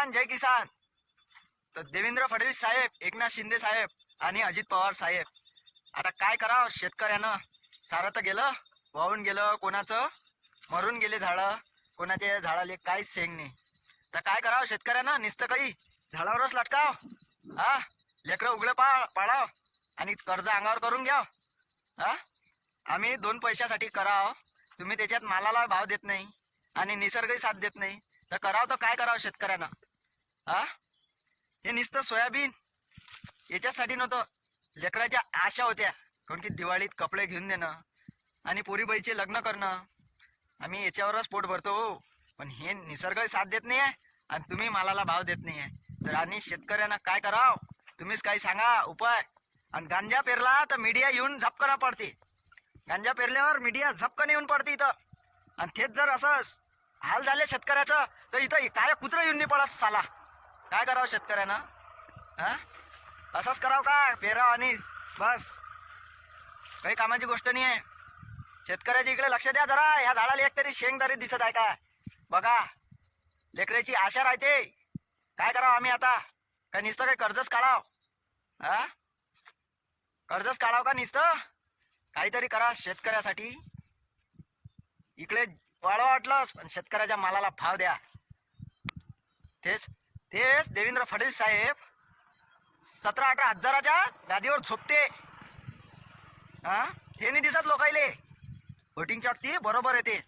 किसान जय किसान. तर देवेंद्र फडणवीस साहेब एकनाथ शिंदे साहेब आणि अजित पवार साहेब. आता काय करावं? शेतकऱ्यानं सारं तर गेलं वाहून गेलं कोणाचं? मरून गेले झाडं. कोणाच्या झाडाले काहीच सेंग नाही. तर काय करावं शेतकऱ्यानं? नुसतं काही झाडावरच लटकाव. हा? लेकरं उघडं पा पाळाव आणि कर्ज अंगावर करून घ्याव. हा? आम्ही दोन पैशासाठी कराव. तुम्ही त्याच्यात मालाला भाव देत नाही. आणि निसर्गही साथ देत नाही. तर करावं तर काय करावं शेतकऱ्यांना? हा? हे नुसतं सोयाबीन. याच्यासाठी नव्हतं. लेकराच्या आशा होत्या. कारण की दिवाळीत कपडे घेऊन देणं आणि पोरीबाईचे लग्न करणं. आम्ही याच्यावरच पोट भरतो हो. पण हे निसर्ग साथ देत नाही आहे आणि तुम्ही मालाला भाव देत नाही आहे तर आणि शेतकऱ्यांना काय कराव? तुम्हीच काही सांगा. उपाय. आणि गांजा पेरला तर मीडिया येऊन झपकणा पडते. गांजा पेरल्यावर मीडिया झपकन येऊन पडते इथं. आणि तेच जर असं हाल झाले शेतकऱ्याचं तर इथं काय कुत्रं येऊन नाही पडत साला. काय करावं शेतकऱ्यानं? हा? असंच करावं का? पेराव आणि बस. काही कामाची गोष्ट नाही आहे शेतकऱ्याच्या इकडे लक्ष द्या जरा. ह्या झाडाला एक तरी शेंग तरी दिसत आहे का? बघा. लेकऱ्याची आशा राहते. काय करावं आम्ही आता? काय नुसतं काही कर्जच काढाव? हा? कर्जच काढाव का नुसतं? काहीतरी करा शेतकऱ्यासाठी. इकडे वाढवा वाटलंच पण शेतकऱ्याच्या मालाला भाव द्या. तेच तेच देवेंद्र फडणवीस साहेब सतरा अठरा हजाराच्या गादीवर झोपते. हा? ते नाही दिसत लोकायले. वोटिंगच्या वरती बरोबर येते.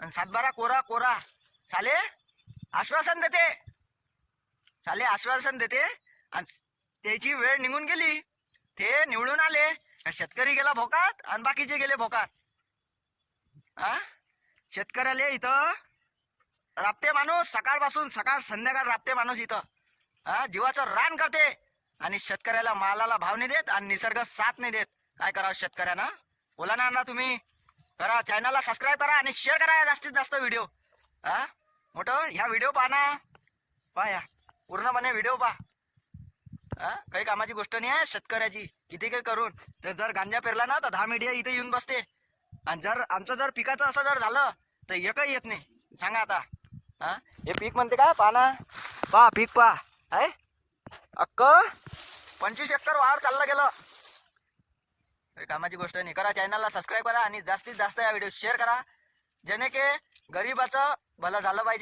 आणि सातबारा कोरा कोरा. साले आश्वासन देते. साले आश्वासन देते. आणि त्याची वेळ निघून गेली. ते निवडून आले. शेतकरी गेला भोकात आणि बाकीचे गेले भोकात. हा? शेतकऱ्याले इथं राबते माणूस सकाळपासून सकाळ संध्याकाळ राबते माणूस इथं. हा जीवाचं रान करते. आणि शेतकऱ्याला मालाला भाव नाही देत आणि निसर्ग साथ नाही देत. काय करावं शेतकऱ्यांना? बोला ना तुम्ही. करा चॅनलला सबस्क्राईब करा आणि शेअर करा जास्तीत जास्त व्हिडिओ हा? मोठं ह्या व्हिडिओ पहा ना. पहा या. पूर्णपणे व्हिडिओ पहा. हा? काही कामाची गोष्ट नाही आहे शेतकऱ्याची. किती काही करून. तर जर गांजा पेरला ना तर दहा मीडिया इथे येऊन बसते. आणि जर आमचं जर पिकाचं असं जर झालं तर एकही येत नाही. सांगा आता. हा? हे पीक म्हणते काय? पाना. ना पहा पीक पहा आहे? अक्क पंचवीस एकर वाढ चाललं गेलं. कामाची गोष्ट नाही. करा चॅनलला सबस्क्राईब करा आणि जास्तीत जास्त या व्हिडिओ शेअर करा. जेणे की गरीबाचं भलं झालं पाहिजे.